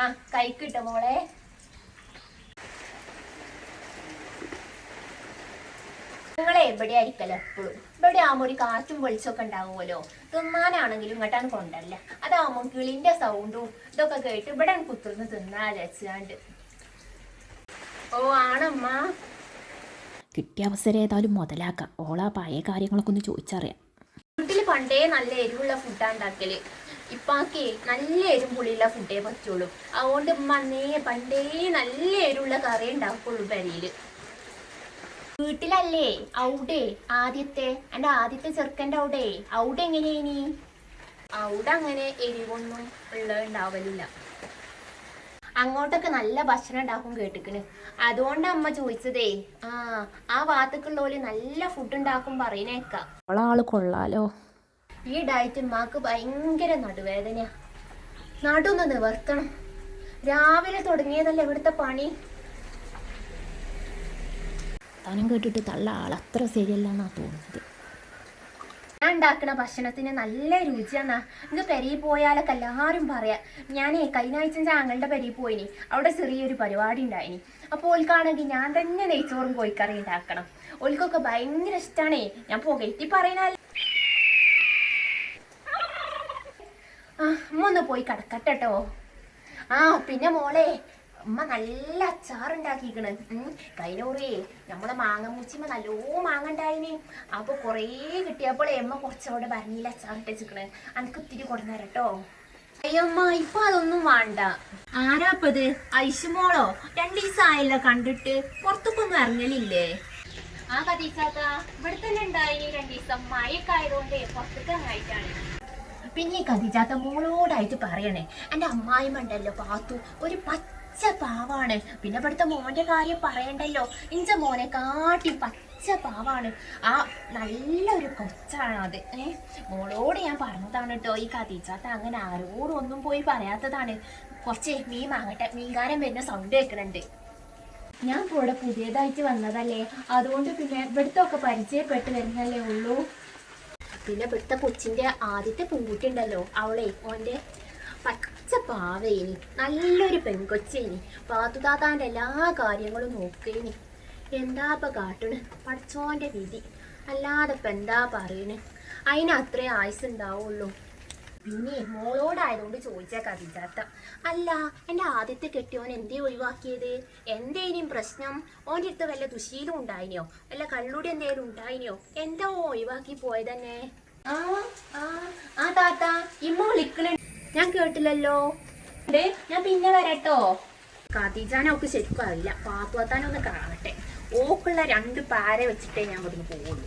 ആ കൈക്കിട്ട മോളെ. നിങ്ങളെ എവിടെ ആയിരിക്കല്ലോ എപ്പോഴും? ഇവിടെ ആകുമ്പോൾ ഒരു കാറ്റും വെളിച്ചമൊക്കെ ഉണ്ടാവുമല്ലോ. തിന്നാനാണെങ്കിലും ഇങ്ങോട്ടാണ് കൊണ്ടല്ല അതാവുമ്പോൾ കിളിന്റെ സൗണ്ടും ഇതൊക്കെ കേട്ട് ഇവിടെ കുത്തിർന്ന് തിന്നാലാണ്ട് ഓ ആണമ്മ. കിട്ടിയ അവസരം ഏതായാലും മുതലാക്കാം. ഓളാ പഴയ കാര്യങ്ങളൊക്കെ ഒന്ന് ചോദിച്ചറിയാം. വീട്ടിൽ പണ്ടേ നല്ല എരിവുള്ള ഫുഡാ ഉണ്ടാക്കൽ. ഇപ്പാക്കേ നല്ല എരിവും പുളിയുള്ള ഫുഡേ പറ്റുള്ളൂ. അതുകൊണ്ട് ഉമ്മ പണ്ടേ നല്ല എരുള്ള കറി ഉണ്ടാക്കുള്ളൂ പെരയിൽ വീട്ടിലല്ലേ? അവിടെ ആദ്യത്തെ എന്റെ ആദ്യത്തെ ചെറുക്കന്റെ അവിടെ അവിടെ എങ്ങനെയാണി അവിടെ അങ്ങനെ എരിവൊന്നും ഉള്ള ഉണ്ടാവലില്ല. അങ്ങോട്ടൊക്കെ നല്ല ഭക്ഷണം ഉണ്ടാക്കും കേട്ടിക്കണ്. അതുകൊണ്ട് അമ്മ ചോദിച്ചതേ ആ ആ ഭാഗത്തേക്കുള്ളവര് നല്ല ഫുഡ് ഉണ്ടാക്കും പറയുന്നേക്കാം ഓളാൾ കൊള്ളാലോ. ഈ ഡയറ്റ് മാക്ക് ഭയങ്കര നടുവേദനയാ. നടുന്ന് നിവർത്തണം. രാവിലെ തുടങ്ങിയതല്ലേ ഇവിടുത്തെ പണി? തനം കേട്ടിട്ട് തള്ള ആൾ അത്ര ശരിയല്ലെന്നാ തോന്നുന്നത്. ഞാൻ ഉണ്ടാക്കുന്ന ഭക്ഷണത്തിന് നല്ല രുചിയാന്നാ. ഇത് പെരി പോയാലൊക്കെ എല്ലാവരും പറയാ ഞാനേ കഴിഞ്ഞ ആഴ്ച ഞങ്ങളുടെ പെരി പോയിനി. അവിടെ ചെറിയൊരു പരിപാടി ഉണ്ടായിനി. അപ്പോൾ ഓൽക്കാണെങ്കിൽ ഞാൻ തന്നെ നെയ്ച്ചോറും കോഴിക്കറി ഉണ്ടാക്കണം. ഓൽക്കൊക്കെ ഭയങ്കര ഇഷ്ടമാണേ ഞാൻ പുകയറ്റി പറയുന്ന ആ അമ്മ ഒന്ന് പോയി കിടക്കട്ടെ ട്ടോ ആ പിന്നെ മോളെ അമ്മ നല്ല അച്ചാറുണ്ടാക്കിക്കണ്. കഴിഞ്ഞൂറേ നമ്മളെ മാങ്ങ മുച്ചിമ്മ നല്ലോ മാങ്ങ ഉണ്ടായിന് അപ്പൊ കൊറേ കിട്ടിയപ്പോഴേ അമ്മ കുറച്ചവിടെ ഭരണിയിൽ അച്ചാറിട്ട് വെച്ചിക്കണ് അനക്ക് ഒത്തിരി കൊടുന്നേരട്ടോ. അയ്യമ്മ ഇപ്പൊ അതൊന്നും വേണ്ട. ആരാപ്പത് ഐശുമോളോ രണ്ടു ദിവസം ആയല്ലോ കണ്ടിട്ട് പുറത്തൊക്കൊന്നും ഇറങ്ങലില്ലേ? ആ കതീസാത്ത ഇവിടെ തന്നെ ഉണ്ടായി രണ്ടു ദിവസം. മഴയൊക്കെ ആയതുകൊണ്ട് പുറത്തേക്ക് പിന്നെ ഈ കതിജാത്ത മോളോടായിട്ട് പറയണേ. എന്റെ അമ്മായിമ്മ ഉണ്ടല്ലോ പാത്തു. ഒരു പച്ച പാവാണ്. പിന്നെ ഇവിടുത്തെ മോന്റെ കാര്യം പറയണ്ടല്ലോ. ഇഞ്ച മോനെ കാട്ടി പച്ച പാവാണ്. ആ നല്ലൊരു കൊച്ചാണ് അത്. ഏ? മോളോട് ഞാൻ പറഞ്ഞതാണ് കേട്ടോ ഈ കതിജാത്ത അങ്ങനെ ആരോടും ഒന്നും പോയി പറയാത്തതാണ്. കുറച്ചേ മീൻ വാങ്ങട്ടെ. മീൻകാരൻ വരുന്ന സൗണ്ട് കേൾക്കുന്നുണ്ട് ഞാൻ ഇവിടെ പുതിയതായിട്ട് വന്നതല്ലേ? അതുകൊണ്ട് പിന്നെ ഇവിടുത്തെ ഒക്കെ പരിചയപ്പെട്ട് വരുന്നല്ലേ ഉള്ളൂ. പിന്നെ ഇവിടുത്തെ കൊച്ചിന്റെ ആദ്യത്തെ പെൺകുട്ടി ഉണ്ടല്ലോ അവളെ ഓന്റെ പച്ച പാവേനി നല്ലൊരു പെൺകൊച്ചേനി. പാത്തുതാത്താന്റെ എല്ലാ കാര്യങ്ങളും നോക്കേനി. എന്താ ഇപ്പൊ കാട്ടണ്? പഠിച്ചോന്റെ വിധി. അല്ലാതെ ഇപ്പൊ എന്താ പറയണ്? അതിന് അത്രേ ആയുസ് ഉണ്ടാവുള്ളൂ പിന്നെ മോളോടായതുകൊണ്ട് ചോദിച്ച കവിതാത്ത അല്ല എന്റെ ആദ്യത്തെ കെട്ടിയോൻ എന്തേ ഒഴിവാക്കിയത്? എന്തേനും പ്രശ്നം? ഓന്റെ അടുത്ത് വല്ല ദുശീലും ഉണ്ടായിനോ? വല്ല കള്ളുടെ എന്തേലും ഉണ്ടായിനോ? എന്താ ഓ ഒഴിവാക്കി പോയതന്നെ? ആ ആ താത്ത ഇമ്മ വിളിക്കണേ. ഞാൻ കേട്ടില്ലല്ലോ. ഞാൻ പിന്നെ വരട്ടോ. ഖദീജാനൊക്കെ ശരിക്കും അറിയില്ല. പാത്തുവത്താനൊന്ന് കാണട്ടെ. ഓക്കുള്ള രണ്ട് പാര വെച്ചിട്ടേ ഞാൻ ഇവിടുന്ന് പോകുള്ളൂ